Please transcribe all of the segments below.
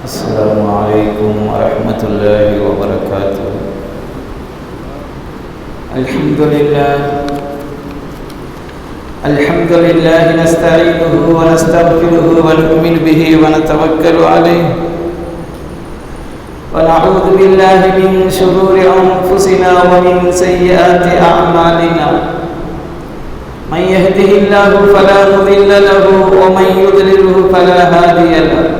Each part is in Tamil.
السلام عليكم ورحمة الله وبركاته. الحمد لله. الحمد لله نستعينه ونستغفره ونؤمن به ونتوكل عليه. ونعوذ بالله من شرور أنفسنا ومن سيئات أعمالنا. من يهده الله فلا مضل له ومن يضلله فلا هادي له.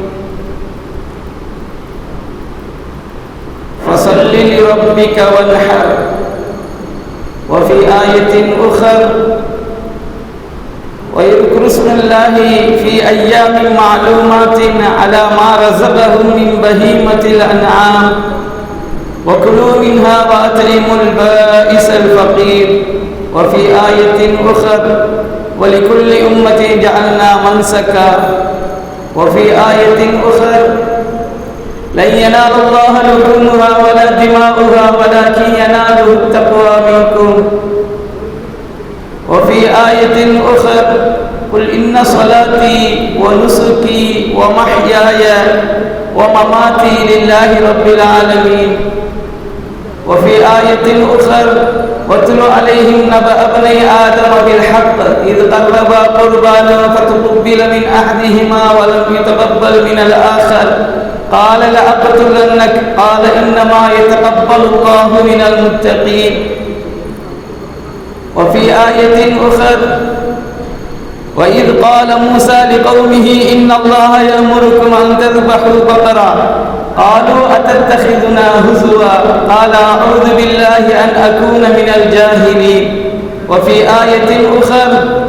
فصل لربك وانحر. وفي آية أخرى ويذكر اسم الله في أيام معلومات على ما رزقهم من بهيمة الأنعام وكلوا منها وأطعموا البائس الفقير. وفي آية أخرى ولكل أمة جعلنا منسكا. وفي آية أخرى لن ينال الله لحومها ولا دماؤها ولكن يناله التقوى منكم. وفي آية أخرى قل إن صلاتي ونسكي ومحياي ومماتي لله رب العالمين. وفي آية أخرى واتل عليهم نبأ ابني آدم بالحق إذ قربا قربانا فتقبل من أحدهما ولم يتقبل من الآخر. قال لأقتلنك. قال إنما يتقبل الله من المتقين. وفي آية أخرى وإذ قال موسى لقومه إن الله يأمركم أن تذبحوا بقرة. قالوا أتتخذنا هزوا؟ قال أعوذ بالله أن أكون من الجاهلين. وفي آية أخرى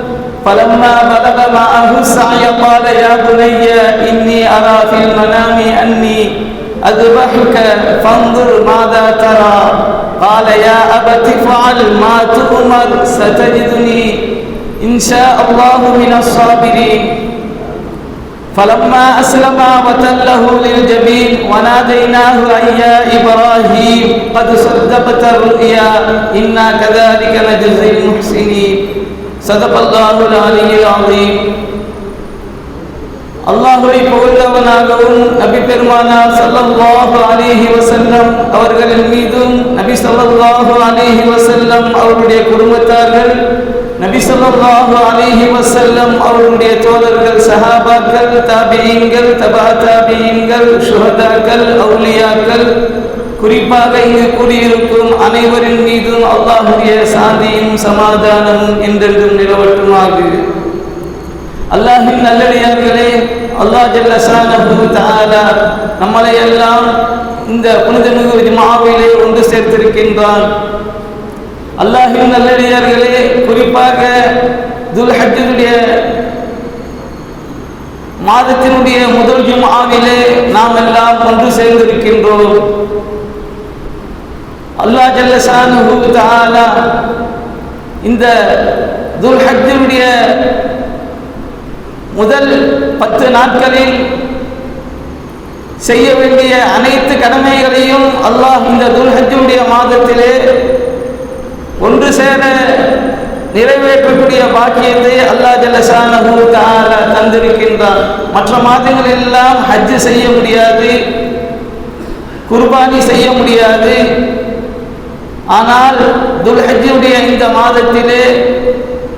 فلما بلغ معه السعي قال يا بني إني أرى في المنام أني أذبحك فانظر ماذا ترى. قال يا أبت افعل ما تؤمر ستجدني إن شاء الله من الصابرين. فلما أسلما وتله للجبين وناديناه أن يا إبراهيم قد صدقت الرؤيا إنا كذلك نجزي المحسنين. صدق الله العلي العظيم அல்லாஹுவை புகழ்ந்தவனாகவும் நபி பெருமானார் சல்லல்லாஹு அலிஹி வசல்லம் அவர்களின் மீதும் நபி சல்லல்லாஹு அலிஹி வசல்லம் அவருடைய குடும்பத்தார்கள் நபி ஸல்லல்லாஹு அலைஹி வஸல்லம் அவர்களுடைய தோழர்கள் சஹாபாக்கள் தாபியீன்கள் தபா தாபியீன்கள் சுஹதாக்கள் அவுலியாக்கள் குறிப்பாக இங்கு கூடியிருக்கும் அனைவரின் மீதும் அல்லாஹுடைய சாந்தியும் சமாதானமும் என்றென்றும் நிலவட்டுமாக. அல்லாஹின் நல்லடியார்களே அல்லாஹ் ஜல்லசானஹு நம்மளை எல்லாம் இந்த புனிதமிகு மாவிலே ஒன்று சேர்த்திருக்கின்றான். அல்லாஹின் நல்லடியார்களே குறிப்பாக துல்ஹஜனுடைய மாதத்தினுடைய முதல் ஜுமாவிலே நாம் எல்லாம் ஒன்று சேர்ந்திருக்கின்றோம். அல்லாஹ் ஜல்லசானு தஆலா இந்த துல்ஹத்தினுடைய முதல் பத்து நாட்களில் செய்ய வேண்டிய அனைத்து கடமைகளையும் அல்லாஹ் இந்த துல்ஹஜுடைய மாதத்திலே ஒன்று சேர நிறைவேற்றக்கூடிய பாக்கியத்தை அல்லாஹ் ஜல்லசானஹு தந்திருக்கின்றான். மற்ற மாதங்கள் எல்லாம் ஹஜ் செய்ய முடியாது குர்பானி செய்ய முடியாது. ஆனால் துல்ஹஜ்ஜுடைய இந்த மாதத்திலே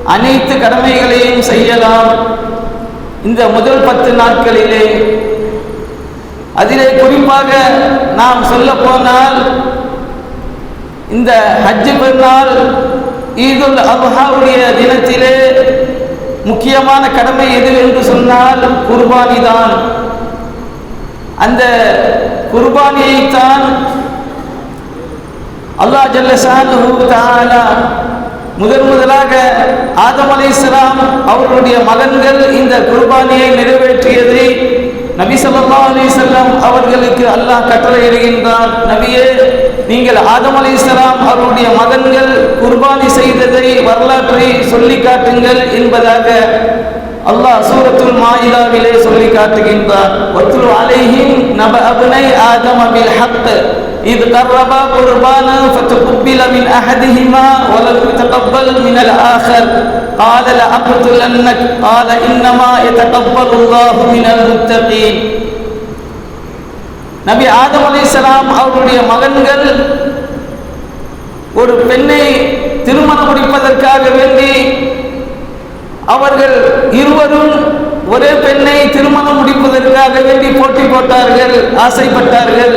அனைத்து கடமைகளையும் செய்யலாம். இந்த முதல் பத்து நாட்களிலே அதிலே குறிப்பாக நாம் சொல்ல போனால் இந்த ஹஜ்ஜு பெருநாள் ஈதுல் அபஹாவுடைய தினத்திலே முக்கியமான கடமை எது என்று சொன்னால் குர்பானி தான் அந்த குர்பானியைத்தான் அல்லாஹ் ஜல்லஷானஹு முதன் முதலாக ஆதம் அலைஹிஸ்ஸலாம் அவர்களுடைய மகன்கள் இந்த குர்பானியை நிறைவேற்றியதை நபி சல்லா அலைஹி அவர்களுக்கு அல்லாஹ் கட்டளை எழுகின்றார் நபியே நீங்கள் ஆதம் அலைஹிஸ்ஸலாம் அவருடைய மகன்கள் குர்பானி செய்ததை வரலாற்றை சொல்லி காட்டுங்கள் என்பதாக அல்லாஹ் சூரத்துல் மாயிதாவிலே சொல்லி காட்டுகின்றார் வத்ரு அலைஹிம் நப அப்னை ஆதம பில் ஹக் إذ قربا قربانا فتقبل من أحدهما ولم يتقبل من الآخر قال لأقتلنك قال إنما يتقبل الله من المتقين நபி ஆதம் அலைஹிஸ்ஸலாம் அவருடைய மகன்கள் ஒரு பெண்ணை திருமணம் முடிப்பதற்காக வேண்டி அவர்கள் இருவரும் ஒரே பெண்ணை திருமணம் முடிப்பதற்காக வேண்டி போட்டி போட்டார்கள் ஆசைப்பட்டார்கள்.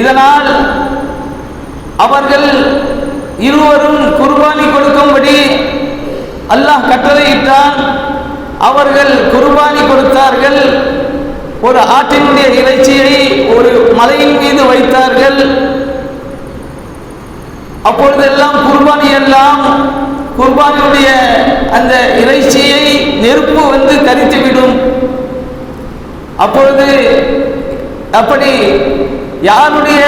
இதனால் அவர்கள் இருவரும் குர்பானி கொடுக்கும்படி அல்லாஹ் கட்டளையிட்டான். அவர்கள் குர்பானி கொடுத்தார்கள். ஒரு ஆட்டினுடைய இறைச்சியை ஒரு மலையின் மீது வைத்தார்கள். அப்பொழுதெல்லாம் குர்பானி எல்லாம் குர்பானியுடைய அந்த இறைச்சியை நெருப்பு வந்து கரித்துவிடும் அப்பொழுது அப்படி யாருடைய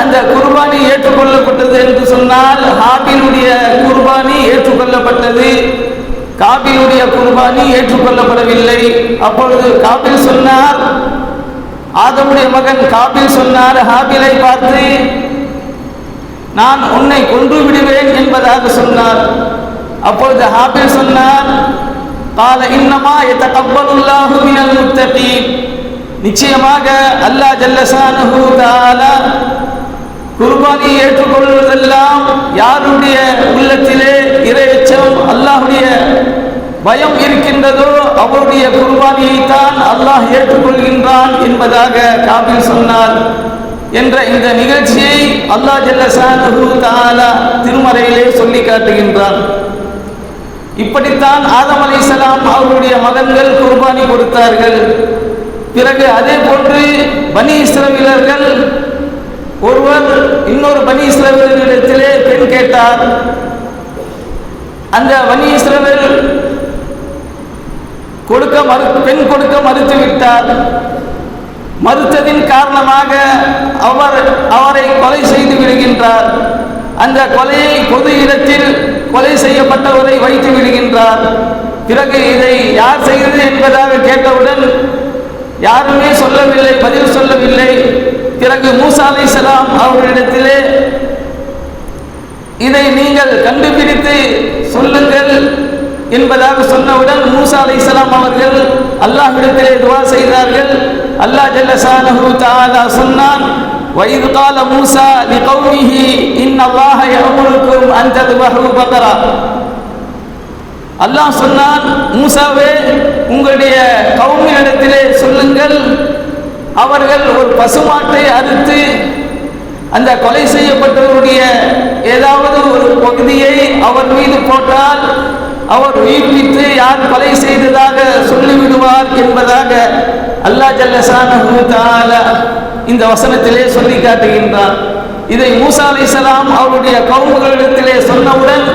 அந்த குர்பானி ஏற்றுக்கொள்ளப்பட்டது என்று சொன்னால் ஹாபிலுடைய குர்பானி ஏற்றுக்கொள்ளப்பட்டது. காபிலுடைய குர்பானி ஏற்றுக்கொள்ளப்படவில்லை. அப்பொழுது காபில் சொன்னார் ஆதமுடைய மகன் காபில் சொன்னார் ஹாபிலை பார்த்து நான் உன்னை கொன்று விடுவேன் என்பதாக சொன்னார். அப்பொழுது ஹாபிஸ் சொன்னார் கால இன்னமா எத்தகப்பலுல்லாஹு மினல் முத்தகீன். நிச்சயமாக அல்லாஹ் ஜல்லசானஹு தஆலா குர்பானி ஏற்றுக்கொள்வதெல்லாம் யாருடைய உள்ளத்திலே இறைச்சம் அல்லாஹ்வுடைய பயம் இருக்கின்றதோ அவருடைய குர்பானியைத்தான் அல்லாஹ் ஏற்றுக்கொள்கின்றான் என்பதாக காபில் சொன்னார் என்ற இந்த நிகழ்ச்சியை அல்லாஹ் ஜல்லசானஹு தஆலா திருமறையிலே சொல்லி காட்டுகின்றான். இப்படித்தான் ஆதம் அலைஹிஸ்ஸலாம் அவருடைய மகன்கள் குர்பானி கொடுத்தார்கள். பிறகு அதே போன்று பனி இஸ்ரவேலர்கள் ஒருவர் இன்னொரு பனி இஸ்ரவேலரிடத்திலே பெண் கேட்டார். அந்த பனி இஸ்ரவேல் கொடுக்க மறு பெண் கொடுக்க மறுத்து விட்டார். மறுத்ததின் காரணமாக அவர் அவரை கொலை செய்து விடுகின்றார். அந்த கொலையை பொது இடத்தில் கொலை செய்யப்பட்டவரை வைத்து விடுகின்றார். பிறகு இதை யார் செய்தது என்பதாக கேட்டவுடன் யாருமே சொல்லவில்லை பதில் சொல்லவில்லை. பிறகு மூசா அலைஹிஸ்ஸலாம் அவர்களிடத்திலே இதை நீங்கள் கண்டுபிடித்து சொல்லுங்கள் என்பதாக சொன்னவுடன் மூசா அலைஹிஸ்ஸலாம் அவர்கள் அல்லாஹ்விடத்திலே துவா செய்தார்கள். அல்லாஹ் ஜல்லஷானஹு தஆலா சொன்னான் وَإِذْ قَالَ مُوسَى لِقَوْمِهِ إِنَّ اللَّهَ يَأْمُرُكُمْ أَن تَذْبَحُوا بَقَرَةً அல்லாஹ் சொன்னான் மூசாவே உங்களுடைய கவுமினிடத்திலே சொல்லுங்கள் அவர்கள் ஒரு பசுமாட்டை அறுத்து அந்த கொலை செய்யப்பட்டவருடைய ஏதாவது ஒரு பகுதியை அவர் மீது போட்டால் அவர் உயிர்ப்பித்து யார் கொலை செய்ததாக சொல்லிவிடுவார் என்பதாக அல்லாஹ் ஜல்லசானஹு தஆலா இந்த வசனத்திலே சொல்லி காட்டுகின்றான் இதை மூசா அலைஹிஸ்ஸலாம் அவருடைய கவுமுகளிடத்திலே சொன்னவுடன்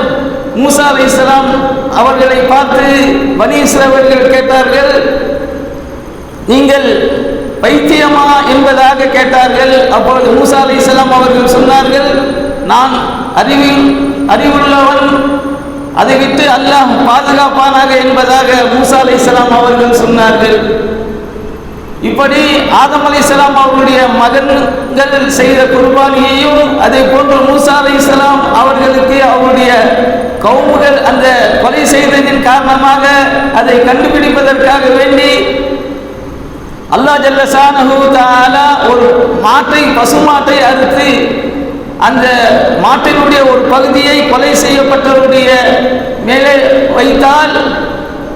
மூசா அலைஹிஸ்ஸலாம் அவர்களை பார்த்து பனி கேட்டார்கள் நீங்கள் பைத்தியமா என்பதாக கேட்டார்கள். அப்பொழுது மூசா அலைஹிஸ்ஸலாம் அவர்கள் சொன்னார்கள் நான் அறிவில் அறிவுள்ளவன். அதை விட்டு அல்லாஹ் பாதுகாப்பானாக என்பதாக மூசா அலைஹிஸ்ஸலாம் அவர்கள் சொன்னார்கள். இப்படி ஆதம் அலைஹிஸ்ஸலாம் அவர்களுடைய மகன்கள் செய்த குர்பானியையும் அதே போன்று மூசா அலைஹிஸ்ஸலாம் அவர்களுக்கு அவருடைய கவுமுகள் அந்த கொலை செய்ததின் காரணமாக அதை கண்டுபிடிப்பதற்காக வேண்டி அல்லாஹ் ஜல்லஷானஹு தஆலா ஒரு மாட்டை பசுமாட்டை அறுத்து அந்த மாட்டினுடைய ஒரு பகுதியை கொலை செய்யப்பட்டவருடைய மேலே வைத்தால்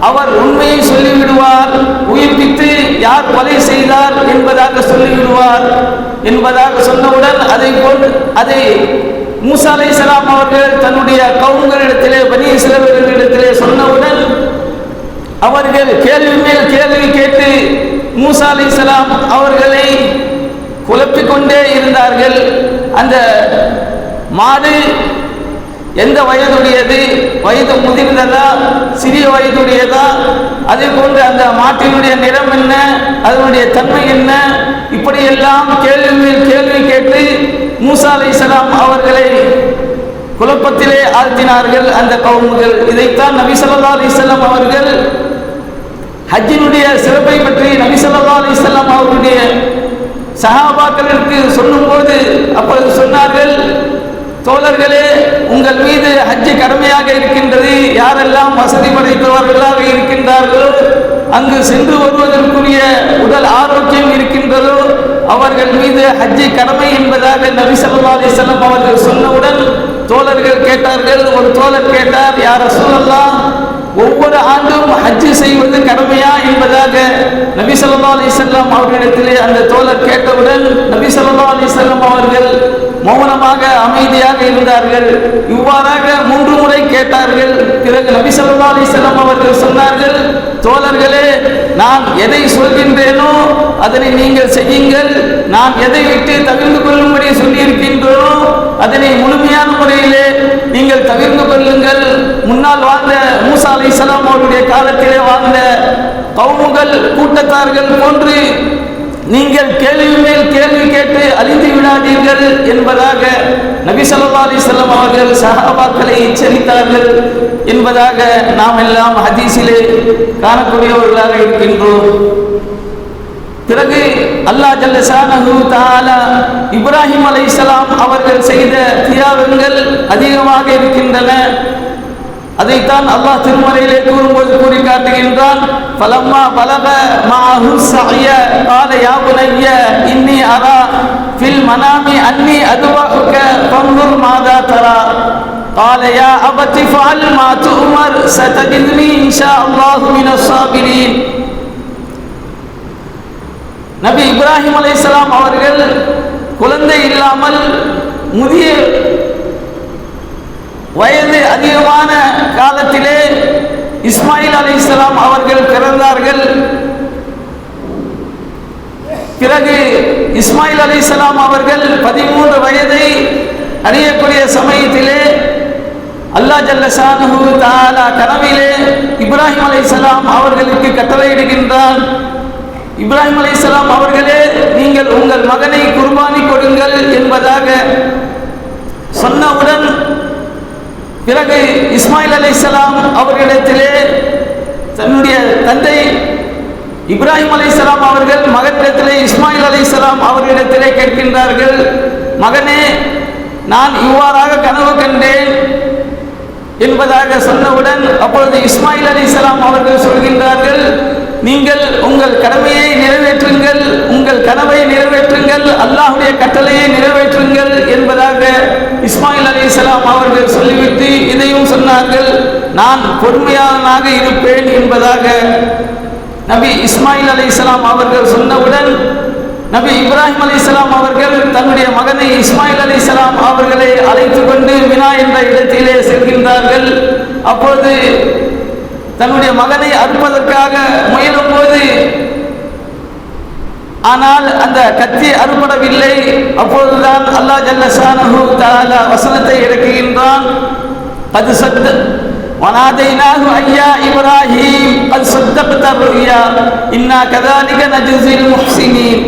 அவர் உண்மையை சொல்லிவிடுவார் உயிர்ப்பித்து யார் கொலை செய்தார் என்பதாக சொல்லிவிடுவார் என்பதாக சொன்னவுடன் அதை போன்று அதை மூசா சலாம் அவர்கள் தன்னுடைய கவுங்களிடத்திலே பனி சிலவர்களிடத்திலே சொன்னவுடன் அவர்கள் கேள்வி மேல் கேள்வி கேட்டு மூசா சலாம் அவர்களை குழப்பிக்கொண்டே இருந்தார்கள். அந்த மாடு எந்த வயதுடையது? வயது முதிர்ந்ததா? சிறிய வயதுடையதா? அதே போன்று அந்த மாட்டினுடைய நிறம் என்ன? அதனுடைய தன்மை என்ன? இப்படியெல்லாம் கேள்வி மேல் கேள்வி கேட்டு மூசா அலைஹிஸ்ஸலாம் அவர்களை குழப்பத்திலே ஆழ்த்தினார்கள் அந்த கவுமுகள். இதைத்தான் நபி ஸல்லல்லாஹு அலைஹி அவர்கள் ஹஜ்ஜினுடைய சிறப்பை பற்றி நபி ஸல்லல்லாஹு அலைஹி அவருடைய சஹாபாக்களுக்கு சொல்லும்போது அப்பொழுது சொன்னார்கள் தோழர்களே உங்கள் மீது ஹஜ்ஜு கடமையாக இருக்கின்றது. யாரெல்லாம் வசதி படைத்தவர்களாக இருக்கின்றார்களோ அங்கு சென்று வருவதற்குரிய உடல் ஆரோக்கியம் இருக்கின்றதோ அவர்கள் மீது ஹஜ்ஜி கடமை என்பதாக நபி ஸல்லல்லாஹு அவர்கள் சொன்னவுடன் தோழர்கள் கேட்டார்கள். ஒரு தோழர் கேட்டார் யார சொல்லலாம் ஒவ்வொரு ஆண்டும் ஹஜ்ஜு செய்வது கடமையா? என்பதாக நபி சொல்லா அலைஹி அவர்களிடத்திலே அந்த தோழர் கேட்டவுடன் நபி சொல்லா அலைஹி அவர்கள் மௌனமாக அமைதியாக இருந்தார்கள். இவ்வாறாக மூன்று முறை கேட்டார்கள். பிறகு நபி ஸல்லல்லாஹு அலிசல்லாம் அவர்கள் சொன்னார்கள் தோழர்களே நான் எதை சொல்கின்றேனோ அதனை நீங்கள் செய்யுங்கள். நான் எதை விட்டு தவிர்த்து கொள்ளும்படி சொல்லியிருக்கின்றோ அதனை முழுமையான முறையிலே நீங்கள் தவிர்த்து கொள்ளுங்கள். முன்னால் வாழ்ந்த மூசா அலைஹிஸ்ஸலாம் அவருடைய காலத்திலே வாழ்ந்த கவுமுகள் கூட்டத்தார்கள் போன்று நீங்கள் கேள்வி மேல் கேள்வி கேட்டு அழிந்து விடாதீர்கள் என்பதாக நபி ஸல்லல்லாஹு செல்லம் அவர்கள் சஹாபாக்களை எச்சரித்தார்கள் என்பதாக நாம் எல்லாம் ஹதீஸிலே காணக்கூடியவர்களாக இருக்கின்றோம். பிறகு அல்லாஹ் ஜல்ல ஷானஹு தஆலா இப்ராஹிம் அலைஹிஸ்ஸலாம் அவர்கள் செய்த தியாகங்கள் அதிகமாக இருக்கின்றன. அதைத்தான் அல்லாஹ் திருமறையிலே கூறும்போது கூறி காட்டுகின்றான் பலம்மா பலக மாஹு சஹிய கால யா புனைய இன்னி அரா ஃபில் மனாமி அன்னி அதுவாக பங்குர் மாதா தரா قال يا أبت فعل ما تؤمر ستجدني إن شاء الله من الصابرين நபி இப்ராஹிம் அலைஹிஸ்ஸலாம் அவர்கள் குழந்தை இல்லாமல் முதிய வயது அதிகமான காலத்திலே இஸ்மாயில் அலைஹிஸ்ஸலாம் அவர்கள் பிறந்தார்கள் பிறகு இஸ்மாயில் அலைஹிஸ்ஸலாம் அவர்கள் பதிமூன்று வயதை அறியக்கூடிய சமயத்திலே அல்லாஹ் ஜல்லசானு தாலா கனவிலே இப்ராஹிம் அலைஹிஸ்ஸலாம் அவர்களுக்கு கட்டளையிடுகின்றான். இப்ராஹிம் அலைஹிஸ்ஸலாம் அவர்களே நீங்கள் உங்கள் மகனை குர்பானி கொடுங்கள் என்பதாக சொன்னவுடன் பிறகு இஸ்மாயில் அலைஹிஸ்ஸலாம் அவர்களிடத்திலே தன்னுடைய தந்தை இப்ராஹிம் அலைஹிஸ்ஸலாம் அவர்கள் மகனிடத்திலே இஸ்மாயில் அலைஹிஸ்ஸலாம் அவர்களிடத்திலே கேட்கின்றார்கள் மகனே நான் இவ்வாறாக கனவு கண்டேன் என்பதாக சொன்னவுடன் அப்பொழுது இஸ்மாயில் அலைஹிஸ்ஸலாம் அவர்கள் சொல்கின்றார்கள் நீங்கள் உங்கள் கடமையை நிறைவேற்றுங்கள் உங்கள் கனவை நிறைவேற்றுங்கள் அல்லாஹுடைய கட்டளையை நிறைவேற்றுங்கள் என்பதாக இஸ்மாயில் அலைஹிஸ்ஸலாம் அவர்கள் சொல்லிவிட்டு இதையும் சொன்னார்கள் நான் பொறுமையாளனாக இருப்பேன் என்பதாக நபி இஸ்மாயில் அலைஹிஸ்ஸலாம் அவர்கள் சொன்னவுடன் நபி இப்ராஹிம் அலைஹிஸ்ஸலாம் அவர்கள் தன்னுடைய மகனை இஸ்மாயில் அலைஹிஸ்ஸலாம் அவர்களை அழைத்து கொண்டு மினா என்ற இடத்திலே செல்கின்றார்கள். அப்போது தன்னுடைய மகனை அறுப்பதற்காக முயலும் போது ஆனால் அந்த கத்தி அறுபடவில்லை. அப்போதுதான் அல்லாஹ் ஜல்ல ஷானஹு வசனத்தை இறக்குகின்றான். அது சத்த وناديناه أن يا إبراهيم قد صدقت الرؤيا إنا كذلك نجزي المحسنين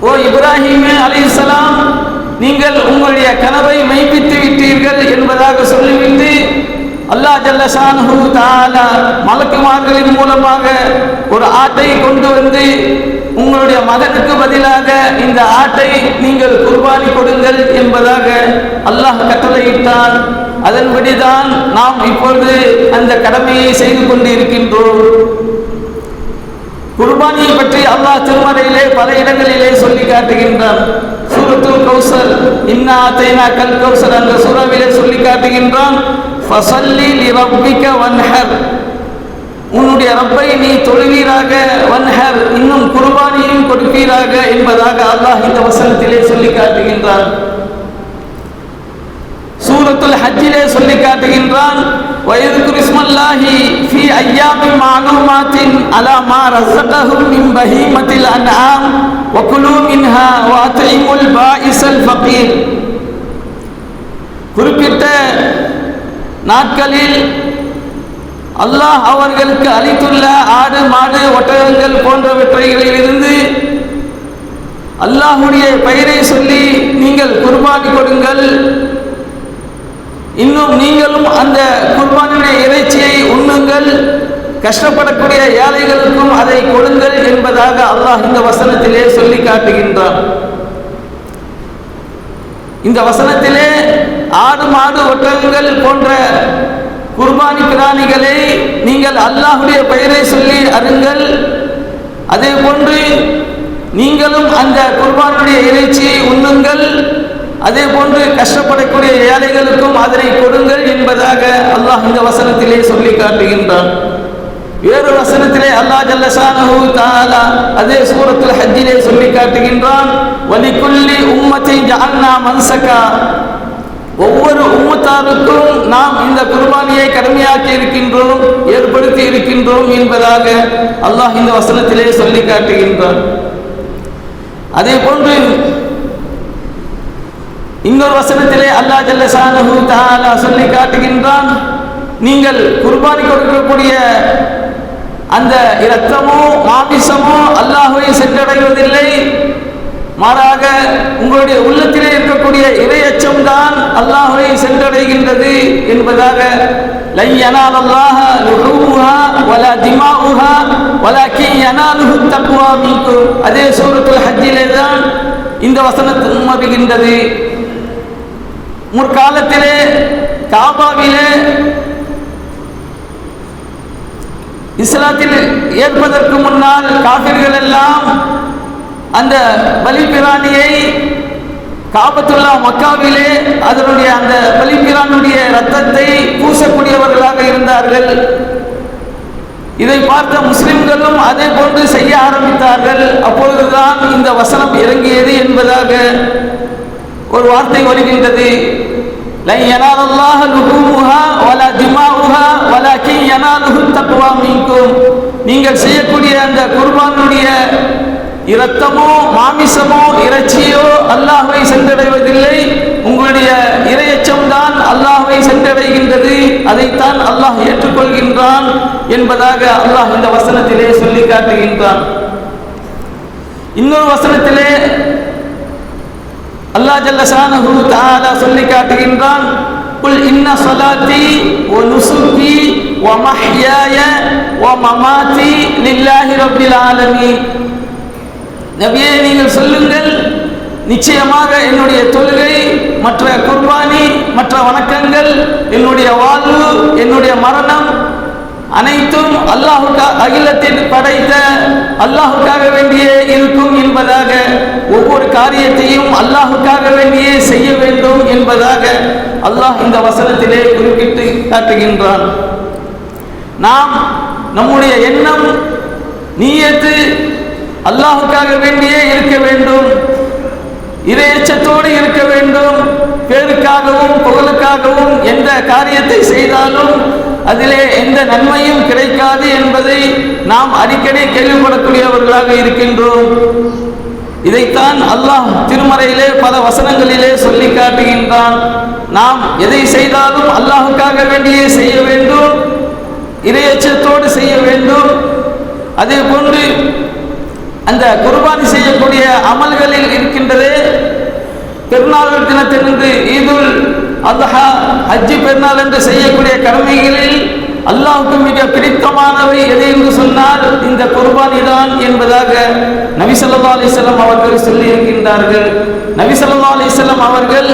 ஓ இப்ராஹிமே அலைஹிஸ்ஸலாம் நீங்கள் உங்களுடைய கனவை மெய்ப்பித்து விட்டீர்கள் என்பதாக சொல்லிவிட்டு அல்லாஹ் ஜல்ல ஷானஹு தஆலா மலக்குமார்களின் மூலமாக ஒரு ஆட்டை கொண்டு வந்து உங்களுடைய மகனுக்கு பதிலாக இந்த ஆட்டை நீங்கள் குர்பானி கொடுங்கள் என்பதாக அல்லாஹ் கட்டளையிட்டான் அதன்படிதான் நாம் இப்பொழுது அந்த கடமையை செய்து கொண்டு இருக்கின்றோம் குர்பானியை பற்றி அல்லாஹ் திருமறையிலே பல இடங்களிலே சொல்லி காட்டுகின்றான். சூரத்துல் கௌசர் இன்னா அத்தைனா கல் கௌசர் அந்த சூறாவிலே சொல்லி காட்டுகின்றான். ஃபசல்லி லிரப்பிக்க வன்ஹர். உன்னுடைய ரப்பை நீ தொழுவீராக வன்ஹர். இன்னும் குர்பானியும் கொடுப்பீராக என்பதாக அல்லாஹ் இந்த வசனத்திலே சொல்லி காட்டுகின்றான். சூரத்துல் ஹஜ்ஜிலே சொல்லி காட்டுகின்றான் வயது குருஸ்மல்லாஹி ஃபி ஐயாமின் மாலூமாத்தின் அலா மா ரஸகஹும் மின் பஹீமத்தில் அன்ஆம் வகுலு மின்ஹா வஅத்இமுல் பாஇஸல் ஃபகீர். குறிப்பிட்ட நாட்களில் அல்லாஹ் அவர்களுக்கு அளித்துள்ள ஆடு மாடு ஒட்டகங்கள் போன்றவற்றைகளில் இருந்து அல்லாஹுடைய பெயரை சொல்லி நீங்கள் குர்பானி கொடுங்கள். இன்னும் நீங்களும் அந்த குர்பானுடைய இறைச்சியை உண்ணுங்கள். கஷ்டப்படக்கூடிய ஏழைகளுக்கும் அதை கொடுங்கள் என்பதாக அல்லாஹ் இந்த வசனத்திலே சொல்லி காட்டுகின்றான். இந்த வசனத்திலே ஆடு மாடு ஒட்டகங்கள் போன்ற குர்பானி பிராணிகளை நீங்கள் அல்லாஹுடைய பெயரை சொல்லி அருங்கள். அதே போன்று நீங்களும் அந்த குர்பானுடைய இறைச்சியை உண்ணுங்கள். அதே போன்று கஷ்டப்படக்கூடிய ஏழைகளுக்கும் அதனை கொடுங்கள் என்பதாக அல்லாஹ் இந்த வசனத்திலே சொல்லி காட்டுகின்றான். வேறு வசனத்திலே அல்லாஹ் ஜல்லசானஹு தஆலா அதே சூரத்துல் ஹஜ்ஜிலே சொல்லி காட்டுகின்றான் வலிகுல்லி உம்மத்தை ஜஅல்னா மன்சகா. ஒவ்வொரு உம்மத்தாருக்கும் நாம் இந்த குர்பானியை கடமையாக்கி இருக்கின்றோம் ஏற்படுத்தி இருக்கின்றோம் என்பதாக அல்லாஹ் இந்த வசனத்திலே சொல்லி காட்டுகின்றான். அதே போன்று இன்னொரு வசனத்திலே அல்லாஹ் ஜல்லஷானஹு தாலா சொல்லி காட்டுகின்றான். நீங்கள் குர்பானி கொடுக்கக்கூடிய அந்த இரத்தமோ மாமிசமோ அல்லாஹுவை சென்றடைவதில்லை. மாறாக உங்களுடைய உள்ளத்திலே இருக்கக்கூடிய இரையச்சம் தான் அல்லாஹுவை சென்றடைகின்றது என்பதாக லையனால் அல்லாஹ லுஹூஹா வலா திமாஉஹா வலாக்கின் யனாலுஹு தக்வா மின்கும் அதே சூரத்துல் ஹஜ்ஜிலே தான் இந்த வசனத்தும் வருகின்றது முற்காலத்திலே காபாவிலே இஸ்லாத்தில் ஏற்பதற்கு முன்னால் காபிர்கள் எல்லாம் அந்த பலிபிராணியை காபத்துல்லா மக்காவிலே அதனுடைய அந்த பலிபிரானுடைய ரத்தத்தை பூசக்கூடியவர்களாக இருந்தார்கள். இதை பார்த்த முஸ்லிம்களும் அதே போன்று செய்ய ஆரம்பித்தார்கள். அப்பொழுதுதான் இந்த வசனம் இறங்கியது என்பதாக ஒரு வார்த்தை வருகின்றது நீங்கள் செய்யக்கூடிய அந்த குர்பானுடைய இரத்தமோ மாமிசமோ இறைச்சியோ அல்லாஹுவை சென்றடைவதில்லை. உங்களுடைய இரையச்சம் தான் அல்லாஹை சென்றடைகின்றது. அதைத்தான் அல்லாஹ் ஏற்றுக்கொள்கின்றான் என்பதாக அல்லாஹ் இந்த வசனத்திலே சொல்லி காட்டுகின்றான். இன்னொரு வசனத்திலே அல்லாஹ் ஜல்லசானஹு தஆலா சொல்லி காட்டுகின்றான் குல் இன்ன ஸலாத்தி வ நுசுகி வ மஹ்யாய வ மமாத்தி லில்லாஹி ரப்பில் ஆலமீன் நபியே நீங்கள் சொல்லுங்கள் நிச்சயமாக என்னுடைய தொழுகை மற்ற குர்பானி மற்ற வணக்கங்கள் என்னுடைய வாழ்வு என்னுடைய மரணம் அனைத்தும் அல்லாஹுக்கா அகிலத்தில் படைத்த அல்லாஹுக்காக வேண்டியே இருக்கும் என்பதாக ஒவ்வொரு காரியத்தையும் அல்லாஹுக்காக வேண்டியே செய்ய வேண்டும் என்பதாக அல்லாஹ் இந்த வசனத்திலே குறிப்பிட்டு காட்டுகின்றான். நாம் நம்முடைய எண்ணம் நீயத்து அல்லாஹுக்காக வேண்டியே இருக்க வேண்டும். இரையச்சத்தோடு இருக்க வேண்டும். பேருக்காகவும் புகழுக்காகவும் எந்த காரியத்தை செய்தாலும் அதிலே எந்த நன்மையும் கிடைக்காது என்பதை நாம் அடிக்கடி கேள்விப்படக்கூடியவர்களாக இருக்கின்றோம். இதைத்தான் அல்லாஹ் திருமறையிலே பல வசனங்களிலே சொல்லி காட்டுகின்றான். நாம் எதை செய்தாலும் அல்லாஹுக்காக வேண்டியே செய்ய வேண்டும். இரையச்சத்தோடு செய்ய வேண்டும். அதே போன்று அந்த குர்பானி செய்யக்கூடிய அமல்களில் இருக்கின்றது. பெருநாள் தினத்திலிருந்து ஈதுல் அல்ஹா ஹஜ்ஜி பெருநாள் என்று செய்யக்கூடிய கடமைகளில் அல்லாவுக்கு மிக பிடித்தமானவை எது என்று சொன்னால் இந்த குர்பானி தான் என்பதாக நபிசல்லா அலிசல்லாம் அவர்கள் சொல்லி இருக்கின்றார்கள். நபி அவர்கள்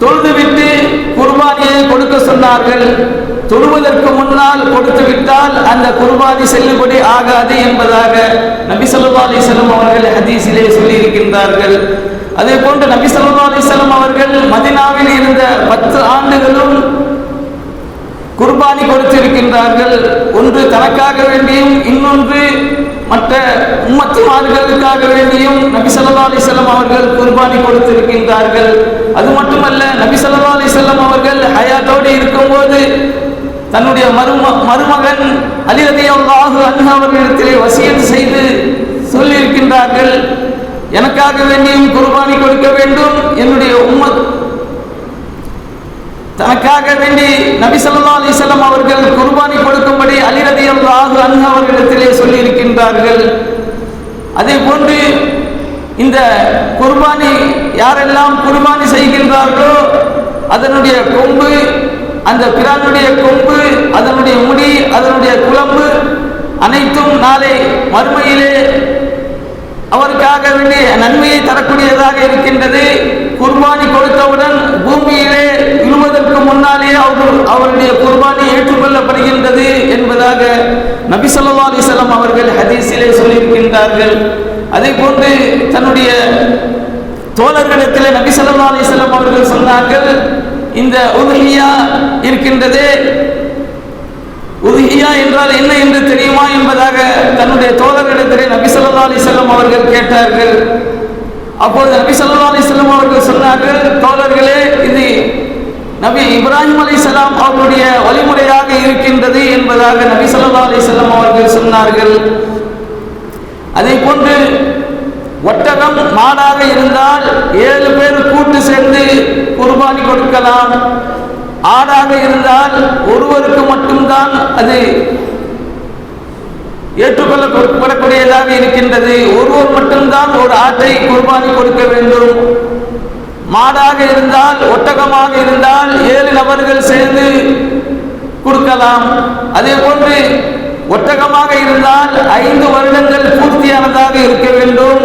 தொழுதுவிட்டு குர்பானியை கொடுக்க சொன்னார்கள். தொழுவதற்கு முன்னால் கொடுத்து விட்டால் அந்த குர்பானி செல்லுபடி ஆகாது என்பதாக நபி சொல்லா அலிசல்லம் அவர்கள் ஹதீஸிலே சொல்லி இருக்கின்றார்கள். அதே போன்று நபி சொல்லா அலிசல்லம் அவர்கள் மதினாவில் இருந்த பத்து ஆண்டுகளும் குர்பானி கொடுத்திருக்கின்றார்கள். ஒன்று தனக்காக வேண்டியும் இன்னொன்று மற்ற உம்மத்துமார்களுக்காக வேண்டியும் நபி ஸல்லல்லாஹு அலைஹி வஸல்லம் அவர்கள் குர்பானி கொடுத்திருக்கின்றார்கள். அது மட்டுமல்ல நபி ஸல்லல்லாஹு அலைஹி வஸல்லம் அவர்கள் ஹயாத்தோடு இருக்கும்போது தன்னுடைய மரும மருமகன் அலி ரலியல்லாஹு அன்ஹு அவர்களிடத்திலே வசியத் செய்து சொல்லியிருக்கின்றார்கள். எனக்காக வேண்டியும் குர்பானி கொடுக்க வேண்டும். என்னுடைய உம்மத் தனக்காக வேண்டி நபி சொல்லா அலிசல்லாம் அவர்கள் குர்பானி கொடுக்கும்படி அலிரதி அல்லாஹு அன்ஹு அவர்களிடத்திலே சொல்லி இருக்கின்றார்கள் அதே போன்று இந்த குர்பானி யாரெல்லாம் குர்பானி செய்கின்றார்களோ அதனுடைய கொம்பு அந்த பிரானுடைய கொம்பு அதனுடைய முடி அதனுடைய குழம்பு அனைத்தும் நாளை மறுமையிலே அவருக்காக வேண்டிய நன்மையை தரக்கூடியதாக இருக்கின்றது. குர்பானி கொடுத்தவுடன் பூமியிலே விழுவதற்கு முன்னாலே அவர் அவருடைய குர்பானி ஏற்றுக்கொள்ளப்படுகின்றது என்பதாக நபி சொல்லா அலிசல்லாம் அவர்கள் ஹதீஸிலே சொல்லியிருக்கின்றார்கள். அதே போன்று தன்னுடைய தோழர்களிடத்தில் நபி சொல்லா அலிசல்லாம் அவர்கள் சொன்னார்கள் இந்த உதுகியா இருக்கின்றதே. உதுகியா என்றால் என்ன என்று தெரியுமா என்பதாக தன்னுடைய தோழர்களிடத்திலே நபி சொல்லா அலிசல்லாம் அவர்கள் கேட்டார்கள். அப்போது நபி சொல்லா அலிசல்லாம் அவர்கள் சொன்னார்கள் தோழர்களே இது நபி இப்ராஹிம் அலைஹிஸ்ஸலாம் அவருடைய வழிமுறையாக இருக்கின்றது என்பதாக நபி சல்லா அலி வஸல்லம் அவர்கள் சொன்னார்கள். அதே போன்று ஒட்டகம் மாடாக இருந்தால் ஏழு பேர் கூட்டு சேர்ந்து குர்பானி கொடுக்கலாம். ஆடாக இருந்தால் ஒருவருக்கு மட்டும்தான் அது ஏற்றுக்கொள்ளப்படக்கூடியதாக இருக்கின்றது. ஒருவர் மட்டும்தான் ஒரு ஆட்டை குர்பானி கொடுக்க வேண்டும். மாடாக இருந்தால் ஒட்டகமாக இருந்தால் ஏழு நபர்கள் சேர்ந்து கொடுக்கலாம். அதே போன்று ஒட்டகமாக இருந்தால் ஐந்து வருடங்கள் பூர்த்தியானதாக இருக்க வேண்டும்.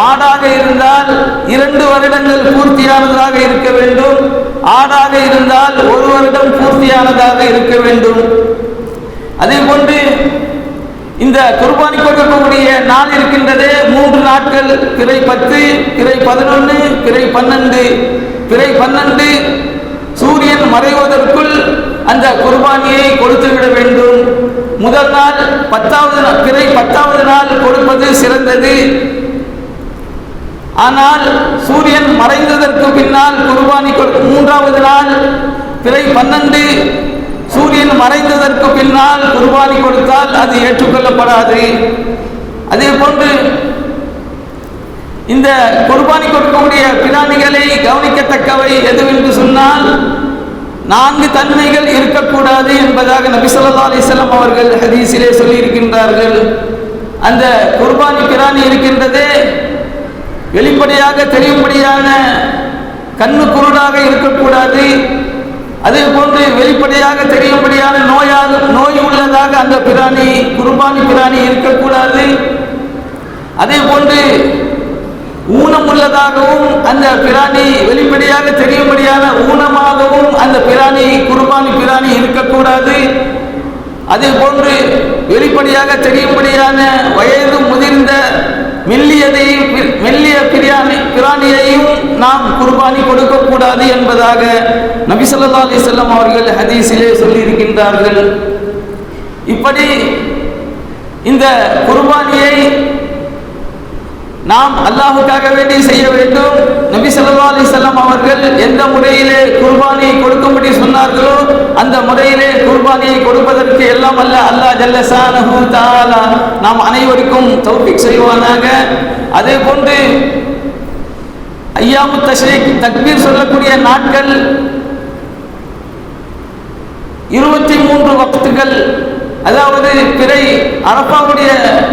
மாடாக இருந்தால் இரண்டு வருடங்கள் பூர்த்தியானதாக இருக்க வேண்டும். ஆடாக இருந்தால் ஒரு வருடம் பூர்த்தியானதாக இருக்க வேண்டும். அதே போன்று இந்த குர்பானி கொடுக்கக்கூடிய நாள் இருக்கின்றது. மூன்று நாட்கள் திரை பத்து கிரை பதினொன்று திரை பன்னெண்டு. திரை பன்னெண்டு சூரியன் மறைவதற்குள் அந்த குர்பானியை கொடுத்து விட வேண்டும். முதல் நாள் பத்தாவது நா- பத்தாவது நாள் கொடுப்பது சிறந்தது. ஆனால் சூரியன் மறைந்ததற்கு பின்னால் குர்பானி கொடு மூன்றாவது நாள் திரை பன்னெண்டு சூரியன் மறைந்ததற்கு பின்னால் குர்பானி கொடுத்தால் அது ஏற்றுக்கொள்ளப்படாது. அதே போன்று இந்த குர்பானி கொடுக்கக்கூடிய பிராணிகளை கவனிக்கத்தக்கவை எதுவென்று சொன்னால் நான்கு தன்மைகள் இருக்கக்கூடாது என்பதாக நபி ஸல்லல்லாஹு அலைஹி அவர்கள் ஹதீஸிலே சொல்லியிருக்கின்றார்கள். அந்த குர்பானி பிராணி இருக்கின்றதே வெளிப்படையாக தெரியும்படியான கண்ணு குருடாக இருக்கக்கூடாது. அதே போன்று வெளிப்படையாக தெரியும்படியான நோயாக நோய் உள்ளதாக அந்த பிராணி குர்பானி பிராணி இருக்கக்கூடாது. அதே போன்று ஊனம் உள்ளதாகவும் அந்த பிராணி வெளிப்படையாக தெரியும்படியான ஊனமாகவும் அந்த பிராணி குர்பானி பிராணி இருக்கக்கூடாது. அதே போன்று வெளிப்படையாக தெரியும்படியான வயது முதிர்ந்த மெல்லியதையும் மெல்லிய பிரியாணி பிராணியையும் நாம் குர்பானி கொடுக்கக்கூடாது என்பதாக நபிசல்லா அலி செல்லம் அவர்கள் ஹதீஸிலே சொல்லியிருக்கின்றார்கள். இப்படி இந்த குர்பானியை நாம் அல்லாஹுக்காக வேண்டி செய்ய வேண்டும். நபி சல்லா அலைஹி அவர்கள் எந்த முறையிலே குர்பானியை கொடுக்கும்படி சொன்னார்களோ அந்த முறையிலே குர்பானியை கொடுப்பதற்கு எல்லாம் அல்ல அல்லாஹ் ஜல்ல தாலா நாம் அனைவருக்கும் தௌபிக் செய்வானாக. அதே போன்று ஐயாமு தஷ்ரீக் தக்பீர் சொல்லக்கூடிய நாட்கள் இருபத்தி மூன்று வக்துகள் அதாவது பிறை அரப்பாவுடைய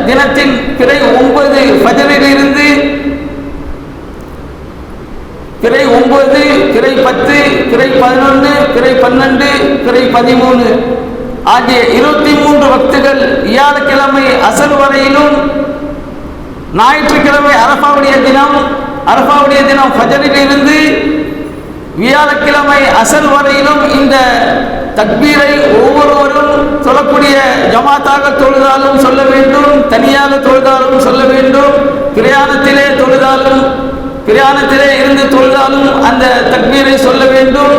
தினத்தின் பிறை ஒன்பது ஃபஜரிலிருந்து பிறை ஒன்பது பிறை பத்து பிறை பதினொன்று பிறை பன்னெண்டு பிறை பதிமூணு ஆகிய இருபத்தி மூன்று வக்துகள் வியாழக்கிழமை அசல் வரையிலும் ஞாயிற்றுக்கிழமை அரபாவுடைய தினம் அரபாவுடைய தினம் ஃபஜரிலிருந்து வியாழக்கிழமை அசல் வரையிலும் இந்த தக்பீரை ஒவ்வொருவரும் சொல்லக்கூடிய ஜமாத்தாக தொழுதாலும் சொல்ல வேண்டும் தனியாக தொழுதாலும் சொல்ல வேண்டும். பிரயாணத்திலே தொழுதாலும் பிரயாணத்திலே இருந்து தொழுதாலும் அந்த தக்பீரை சொல்ல வேண்டும்.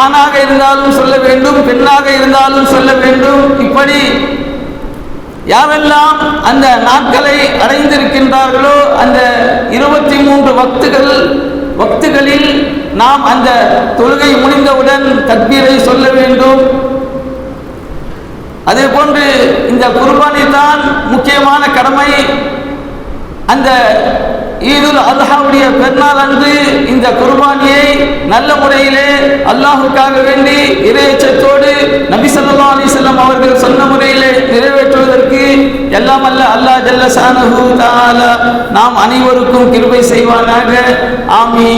ஆணாக இருந்தாலும் சொல்ல வேண்டும் பெண்ணாக இருந்தாலும் சொல்ல வேண்டும். இப்படி யாரெல்லாம் அந்த நாட்களை அடைந்திருக்கின்றார்களோ அந்த இருபத்தி மூன்று வக்துகள் வக்துகளில் நாம் அந்த தொழுகை முடிந்தவுடன் தக்பீரை சொல்ல வேண்டும். அதே போன்று இந்த குர்பானி தான் முக்கியமான கடமை. அந்த ஈதுல் அல்ஹாவுடைய பெருநாள் அன்று இந்த குர்பானியை நல்ல முறையிலே அல்லாஹுக்காக வேண்டி இறையச்சத்தோடு நபிசல்லா அலிசல்லாம் அவர்கள் சொன்ன முறையிலே நிறைவேற்றுவதற்கு எல்லாம் அல்ல அல்லாஹ் ஜல்ல சானஹு தாலா நாம் அனைவருக்கும் கிருபை செய்வானாக. ஆமி